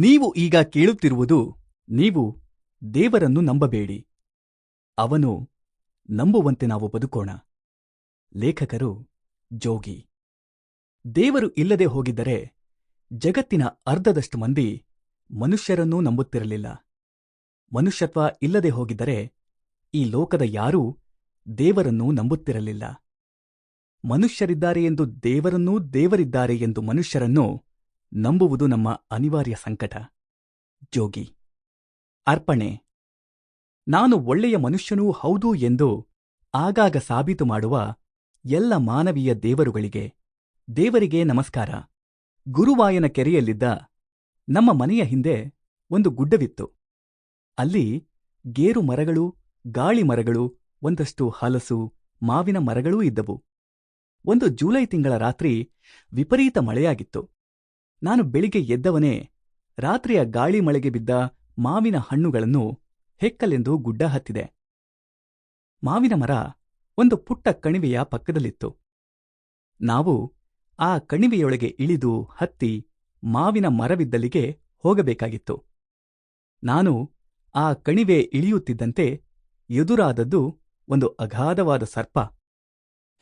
ನೀವು ಈಗ ಕೇಳುತ್ತಿರುವುದು ನೀವು ದೇವರನ್ನು ನಂಬಬೇಡಿ. ಅವನು ನಂಬುವಂತೆ ನಾವು ಬದುಕೋಣ. ಲೇಖಕರು, ಜೋಗಿ. ದೇವರು ಇಲ್ಲದೆ ಹೋಗಿದ್ದರೆ ಜಗತ್ತಿನ ಅರ್ಧದಷ್ಟು ಮಂದಿ ಮನುಷ್ಯರನ್ನೂ ನಂಬುತ್ತಿರಲಿಲ್ಲ. ಮನುಷ್ಯತ್ವ ಇಲ್ಲದೆ ಹೋಗಿದ್ದರೆ ಈ ಲೋಕದ ಯಾರೂ ದೇವರನ್ನು ನಂಬುತ್ತಿರಲಿಲ್ಲ. ಮನುಷ್ಯರಿದ್ದಾರೆ ಎಂದು ದೇವರನ್ನೂ ದೇವರಿದ್ದಾರೆ ಎಂದು ಮನುಷ್ಯರನ್ನು ನಂಬುವುದು ನಮ್ಮ ಅನಿವಾರ್ಯ ಸಂಕಟ. ಜೋಗಿ. ಅರ್ಪಣೆ. ನಾನು ಒಳ್ಳೆಯ ಮನುಷ್ಯನೂ ಹೌದು ಎಂದು ಆಗಾಗ ಸಾಬೀತು ಮಾಡುವ ಎಲ್ಲ ಮಾನವೀಯ ದೇವರುಗಳಿಗೆ ದೇವರಿಗೆ ನಮಸ್ಕಾರ. ಗುರುವಾಯನ ಕೆರೆಯಲ್ಲಿದ್ದ ನಮ್ಮ ಮನೆಯ ಹಿಂದೆ ಒಂದು ಗುಡ್ಡವಿತ್ತು. ಅಲ್ಲಿ ಗೇರು ಮರಗಳು, ಗಾಳಿ ಮರಗಳು, ಒಂದಷ್ಟು ಹಲಸು, ಮಾವಿನ ಮರಗಳೂ ಇದ್ದವು. ಒಂದು ಜುಲೈ ತಿಂಗಳ ರಾತ್ರಿ ವಿಪರೀತ ಮಳೆಯಾಗಿತ್ತು. ನಾನು ಬೆಳಿಗ್ಗೆ ಎದ್ದವನೇ ರಾತ್ರಿಯ ಗಾಳಿ ಮಳೆಗೆ ಬಿದ್ದ ಮಾವಿನ ಹಣ್ಣುಗಳನ್ನು ಹೆಕ್ಕಲೆಂದು ಗುಡ್ಡ ಹತ್ತಿದೆ. ಮಾವಿನ ಮರ ಒಂದು ಪುಟ್ಟ ಕಣಿವೆಯ ಪಕ್ಕದಲ್ಲಿತ್ತು. ನಾವು ಆ ಕಣಿವೆಯೊಳಗೆ ಇಳಿದು ಹತ್ತಿ ಮಾವಿನ ಮರವಿದ್ದಲ್ಲಿಗೆ ಹೋಗಬೇಕಾಗಿತ್ತು. ನಾನು ಆ ಕಣಿವೆ ಇಳಿಯುತ್ತಿದ್ದಂತೆ ಎದುರಾದದ್ದು ಒಂದು ಅಗಾಧವಾದ ಸರ್ಪ.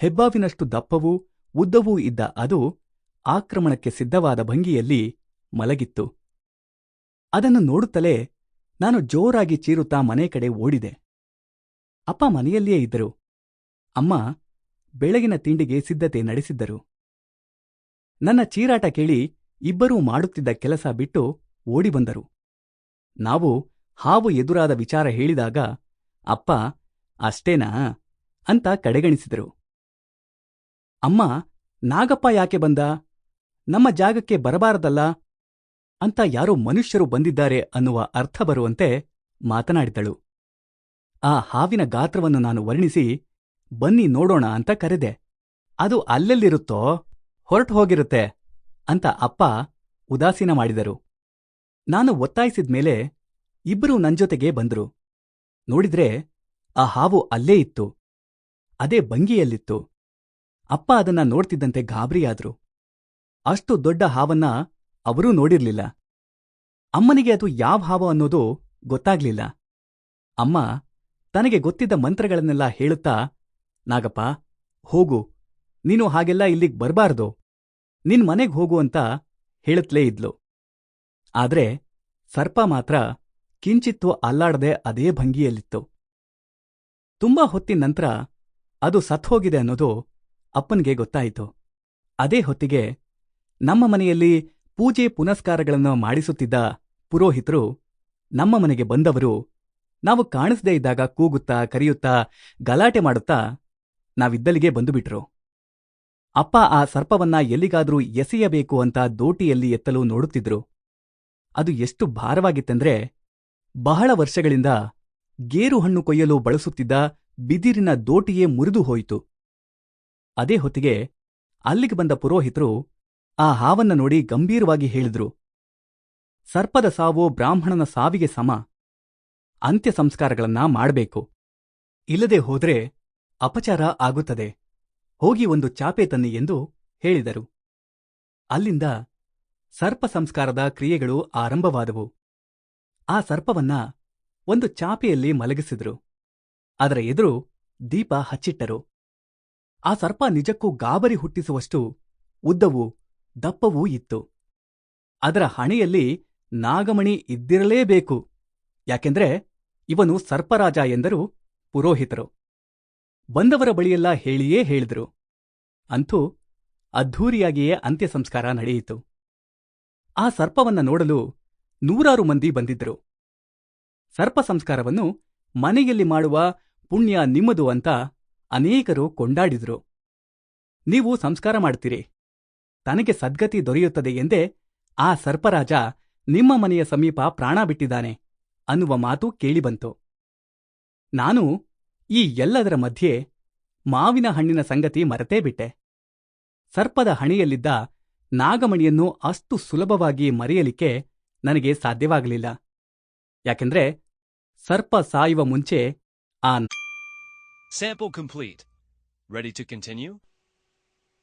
ಹೆಬ್ಬಾವಿನಷ್ಟು ದಪ್ಪವೂ ಉದ್ದವೂ ಇದ್ದ ಅದು ಆಕ್ರಮಣಕ್ಕೆ ಸಿದ್ಧವಾದ ಭಂಗಿಯಲ್ಲಿ ಮಲಗಿತ್ತು. ಅದನ್ನು ನೋಡುತ್ತಲೇ ನಾನು ಜೋರಾಗಿ ಚೀರುತ್ತಾ ಮನೆ ಕಡೆ ಓಡಿದೆ. ಅಪ್ಪ ಮನೆಯಲ್ಲಿಯೇ ಇದ್ದರು. ಅಮ್ಮ ಬೆಳಗಿನ ತಿಂಡಿಗೆ ಸಿದ್ಧತೆ ನಡೆಸಿದ್ದರು. ನನ್ನ ಚೀರಾಟ ಕೇಳಿ ಇಬ್ಬರೂ ಮಾಡುತ್ತಿದ್ದ ಕೆಲಸ ಬಿಟ್ಟು ಓಡಿಬಂದರು ನಾವು ಹಾವು ಎದುರಾದ ವಿಚಾರ ಹೇಳಿದಾಗ, ಅಪ್ಪ, ಅಷ್ಟೇನಾ? ಅಂತ ಕಡೆಗಣಿಸಿದರು. ಅಮ್ಮ, ನಾಗಪ್ಪ ಯಾಕೆ ಬಂದ? ನಮ್ಮ ಜಾಗಕ್ಕೆ ಬರಬಾರದಲ್ಲ ಅಂತ ಯಾರೋ ಮನುಷ್ಯರು ಬಂದಿದ್ದಾರೆ ಅನ್ನುವ ಅರ್ಥ ಬರುವಂತೆ ಮಾತನಾಡಿದಳು. ಆ ಹಾವಿನ ಗಾತ್ರವನ್ನು ನಾನು ವರ್ಣಿಸಿ, ಬನ್ನಿ ನೋಡೋಣ ಅಂತ ಕರೆದೆ. ಅದು ಅಲ್ಲೆಲ್ಲಿರುತ್ತೋ ಹೊರಟು ಹೋಗಿರುತ್ತೆ ಅಂತ ಅಪ್ಪ ಉದಾಸೀನ ಮಾಡಿದರು. ನಾನು ಒತ್ತಾಯಿಸಿದ ಮೇಲೆ ಇಬ್ಬರೂ ನಂಜೊತೆಗೆ ಬಂದರು. ನೋಡಿದ್ರೆ ಆ ಹಾವು ಅಲ್ಲೇ ಇತ್ತು. ಅದೇ ಭಂಗಿಯಲ್ಲಿತ್ತು ಅಪ್ಪ ಅದನ್ನ ನೋಡ್ತಿದ್ದಂತೆ ಗಾಬರಿಯಾದ್ರು. ಅಷ್ಟು ದೊಡ್ಡ ಹಾವನ್ನ ಅವರೂ ನೋಡಿರ್ಲಿಲ್ಲ. ಅಮ್ಮನಿಗೆ ಅದು ಯಾವ ಹಾವ ಅನ್ನೋದು ಗೊತ್ತಾಗ್ಲಿಲ್ಲ. ಅಮ್ಮ ತನಗೆ ಗೊತ್ತಿದ್ದ ಮಂತ್ರಗಳನ್ನೆಲ್ಲ ಹೇಳುತ್ತಾ, ನಾಗಪ್ಪ, ಹೋಗು. ನೀನು ಹಾಗೆಲ್ಲ ಇಲ್ಲಿಗ್ ಬರ್ಬಾರ್ದು. ನಿನ್ ಮನೆಗ್ ಹೋಗು ಅಂತ ಹೇಳುತ್ಲೇ ಇದ್ಲು. ಆದ್ರೆ ಸರ್ಪ ಮಾತ್ರ ಕಿಂಚಿತ್ತು ಅಲ್ಲಾಡದೆ ಅದೇ ಭಂಗಿಯಲ್ಲಿತ್ತು. ತುಂಬಾ ಹೊತ್ತಿನ ನಂತರ ಅದು ಸತ್ಹೋಗಿದೆ ಅನ್ನೋದು ಅಪ್ಪನಿಗೆ ಗೊತ್ತಾಯಿತು. ಅದೇ ಹೊತ್ತಿಗೆ ನಮ್ಮ ಮನೆಯಲ್ಲಿ ಪೂಜೆ ಪುನಸ್ಕಾರಗಳನ್ನು ಮಾಡಿಸುತ್ತಿದ್ದ ಪುರೋಹಿತರು ನಮ್ಮ ಮನೆಗೆ ಬಂದವರು. ನಾವು ಕಾಣಿಸದೇ ಇದ್ದಾಗ ಕೂಗುತ್ತಾ ಕರೆಯುತ್ತಾ ಗಲಾಟೆ ಮಾಡುತ್ತಾ ನಾವಿದ್ದಲ್ಲಿಗೆ ಬಂದುಬಿಟ್ರು. ಅಪ್ಪ ಆ ಸರ್ಪವನ್ನ ಎಲ್ಲಿಗಾದ್ರೂ ಎಸೆಯಬೇಕು ಅಂತ ದೋಟಿಯಲ್ಲಿ ಎತ್ತಲು ನೋಡುತ್ತಿದ್ರು. ಅದು ಎಷ್ಟು ಭಾರವಾಗಿತ್ತೆಂದ್ರೆ ಬಹಳ ವರ್ಷಗಳಿಂದ ಗೇರು ಹಣ್ಣು ಕೊಯ್ಯಲು ಬಳಸುತ್ತಿದ್ದ ಬಿದಿರಿನ ದೋಟಿಯೇ ಮುರಿದು ಹೋಯಿತು. ಅದೇ ಹೊತ್ತಿಗೆ ಅಲ್ಲಿಗೆ ಬಂದ ಪುರೋಹಿತರು ಆ ಹಾವನ್ನ ನೋಡಿ ಗಂಭೀರವಾಗಿ ಹೇಳಿದ್ರು. ಸರ್ಪದ ಸಾವು ಬ್ರಾಹ್ಮಣನ ಸಾವಿಗೆ ಸಮ. ಅಂತ್ಯ ಸಂಸ್ಕಾರಗಳನ್ನ ಮಾಡಬೇಕು. ಇಲ್ಲದೆ ಹೋದ್ರೆ ಅಪಚಾರ ಆಗುತ್ತದೆ. ಹೋಗಿ ಒಂದು ಚಾಪೆ ತನ್ನಿ ಎಂದು ಹೇಳಿದರು. ಅಲ್ಲಿಂದ ಸರ್ಪ ಸಂಸ್ಕಾರದ ಕ್ರಿಯೆಗಳು ಆರಂಭವಾದವು. ಆ ಸರ್ಪವನ್ನ ಒಂದು ಚಾಪೆಯಲ್ಲಿ ಮಲಗಿಸಿದ್ರು. ಅದರ ಎದುರು ದೀಪ ಹಚ್ಚಿಟ್ಟರು. ಆ ಸರ್ಪ ನಿಜಕ್ಕೂ ಗಾಬರಿ ಹುಟ್ಟಿಸುವಷ್ಟು ಉದ್ದವೂ ದಪ್ಪವೂ ಇತ್ತು. ಅದರ ಹಣೆಯಲ್ಲಿ ನಾಗಮಣಿ ಇದ್ದಿರಲೇಬೇಕು. ಯಾಕೆಂದ್ರೆ ಇವನು ಸರ್ಪರಾಜ ಎಂದರು ಪುರೋಹಿತರು. ಬಂದವರ ಬಳಿಯೆಲ್ಲ ಹೇಳಿಯೇ ಹೇಳಿದರು. ಅಂತೂ ಅದ್ಧೂರಿಯಾಗಿಯೇ ಅಂತ್ಯಸಂಸ್ಕಾರ ನಡೆಯಿತು. ಆ ಸರ್ಪವನ್ನ ನೋಡಲು ನೂರಾರು ಮಂದಿ ಬಂದಿದ್ದರು. ಸರ್ಪ ಸಂಸ್ಕಾರವನ್ನು ಮನೆಯಲ್ಲಿ ಮಾಡುವ ಪುಣ್ಯ ನಿಮ್ಮದು ಅಂತ ಅನೇಕರು ಕೊಂಡಾಡಿದ್ರು. ನೀವು ಸಂಸ್ಕಾರ ಮಾಡ್ತೀರಿ. ತನಗೆ ಸದ್ಗತಿ ದೊರೆಯುತ್ತದೆ ಎಂದೇ ಆ ಸರ್ಪರಾಜ ನಿಮ್ಮ ಮನೆಯ ಸಮೀಪ ಪ್ರಾಣ ಬಿಟ್ಟಿದ್ದಾನೆ ಅನ್ನುವ ಮಾತು ಕೇಳಿಬಂತು. ನಾನು ಈ ಎಲ್ಲದರ ಮಧ್ಯೆ ಮಾವಿನ ಹಣ್ಣಿನ ಸಂಗತಿ ಮರೆತೇ ಬಿಟ್ಟೆ. ಸರ್ಪದ ಹಣೆಯಲ್ಲಿದ್ದ ನಾಗಮಣಿಯನ್ನು ಅಷ್ಟು ಸುಲಭವಾಗಿ ಮರೆಯಲಿಕ್ಕೆ ನನಗೆ ಸಾಧ್ಯವಾಗಲಿಲ್ಲ. ಯಾಕೆಂದ್ರೆ ಸರ್ಪ ಸಾಯುವ ಮುಂಚೆ ಆ sample complete ready to continue?